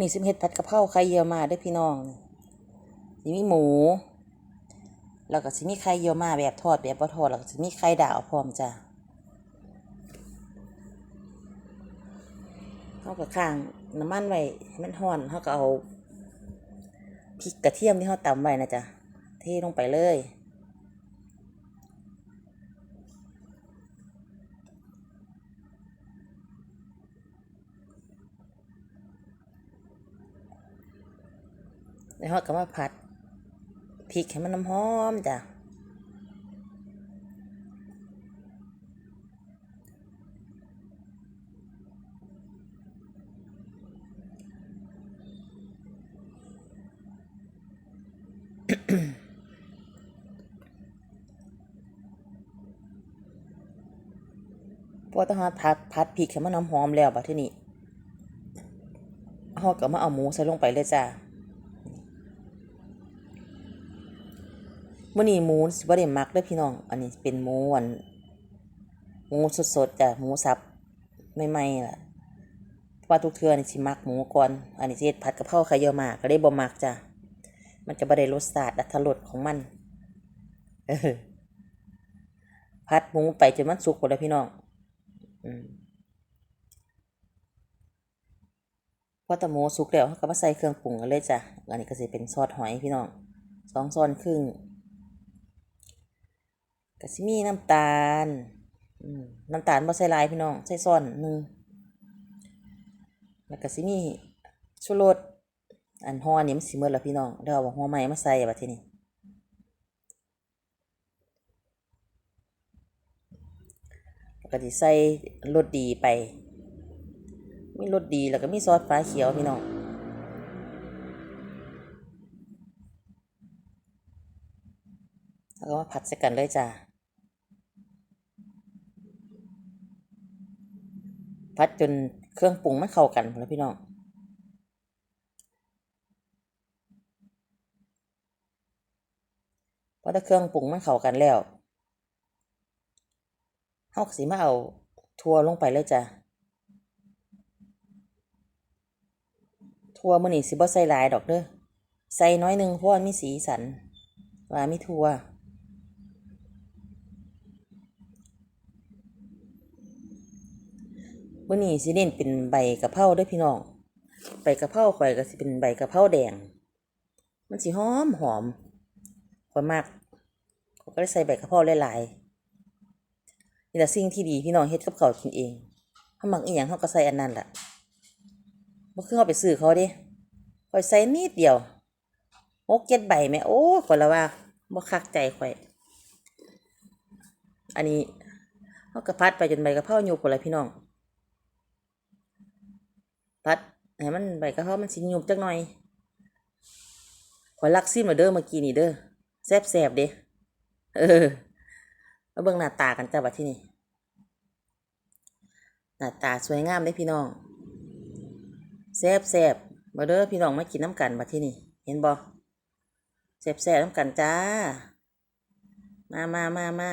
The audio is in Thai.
นี่สิมเฮ็ดผัดกะเพราไข่เยี่ยวมาด้อพี่น้องสิมีหมู แล้วก็สิมีไข่เยี่ยวมาแบบทอดแบบบ่ทอดแล้วก็สิมีไข่ดาวพร้อมจ้ะเฮาก็ข้างน้ำมันไว้ให้มันร้อนเฮาก็เอาพริกกระเทียมที่เฮาตำไว้นะจ๊ะเทลงไปเลย แล้วเราก็มาผัดพริกให้มันน้ำหอมจ้ะพอต้องผัดผัดพริกให้มันน้ำหอมแล้วบัดที่นี้เราก็มาเอาหมูใส่ลงไปเลยจ้ะ มื่อนี้หมูสิบ่ได้มักเด้อพี่น้อง อันนี้เป็นหมูอันหมูสดๆจ้ะหมูสับใหม่ๆล่ะว่าทุกเทื่อนี่สิมักหมูก่อน อันนี้สิเฮ็ดผัดกะเพราไข่เยี่ยมากก็ได้บ่มักจ้ะมันจะบ่ได้รสชาติอรรถรสของมันเออผัดหมูไปจนมันสุกหมดแล้วพี่น้องอืมพอแตะหมูสุกแล้วก็มาใส่เครื่องปรุงกันเลยจ้ะ อันนี้ก็สิเป็นซอสหอยพี่น้องสองช้อนครึ่ง ก็สิมีน้ำตาลอืมน้ำตาลบ่ใส่ลายพี่น้องใส่ซ้อนหนึ่งแล้วก็สิมีชูรสอันห่อนี่มันสิหมดแล้วพี่น้องเดี๋ยวเอาห่อใหม่มาใส่บัดทีนี้แล้วก็สิใส่รสดีไป มีรสดีแล้วก็มีซอสฟ้าเขียวพี่น้องแล้วก็มาผัดใส่กันเลยจ้ะ ผัดจนเครื่องปรุงมันเข้ากันแล้วพี่น้องพอถ้าเครื่องปรุงมันเข้ากันแล้วเฮาสิมาเอาถั่วลงไปเลยจ้ะถั่วมื้อนี้สิบ่ใส่หลายดอกเด้อใส่น้อยนึงเพราะว่ามีสีสันว่ามีถั่ว มื้อนี้สิเน้นเป็นใบกะเพราด้อพี่น้อง ใบกะเพราข่อยก็สิเป็นใบกะเพราแดง มันสิหอมหอมข่อยมักข่อยก็เลยใส่ใบกะเพราหลายๆนี่แหละสิ่งที่ดีพี่น้องเฮ็ดกับเขากินเองเฮามักอีหยังเฮาก็ใส่อันนั้นล่ะบ่คือเฮาไปซื้อเขาด้ข่อยใส่นิดเดียวหกเจ็ดใบแหม่โอ้ข่อยละว่าบ่คักใจข่อย อันนี้เฮาก็พัดไปจนใบกะเพรายุบพุ่นละพี่น้อง พัดให้มันใบกระเพรามันสิยุบจักหน่อยขอลักซิมมาเด้อเมื่อกี้นี่เด้อแซบแซบเด้เออมาเบิ่งหน้าตากันจ้าบัดที่นี่หน้าตาสวยงามเด้พี่น้องแซบแซบมาเด้อพี่น้องมากินน้ำกันบัดที่นี่เห็นบ่แซบแซบน้ำกันจ้า มามามามา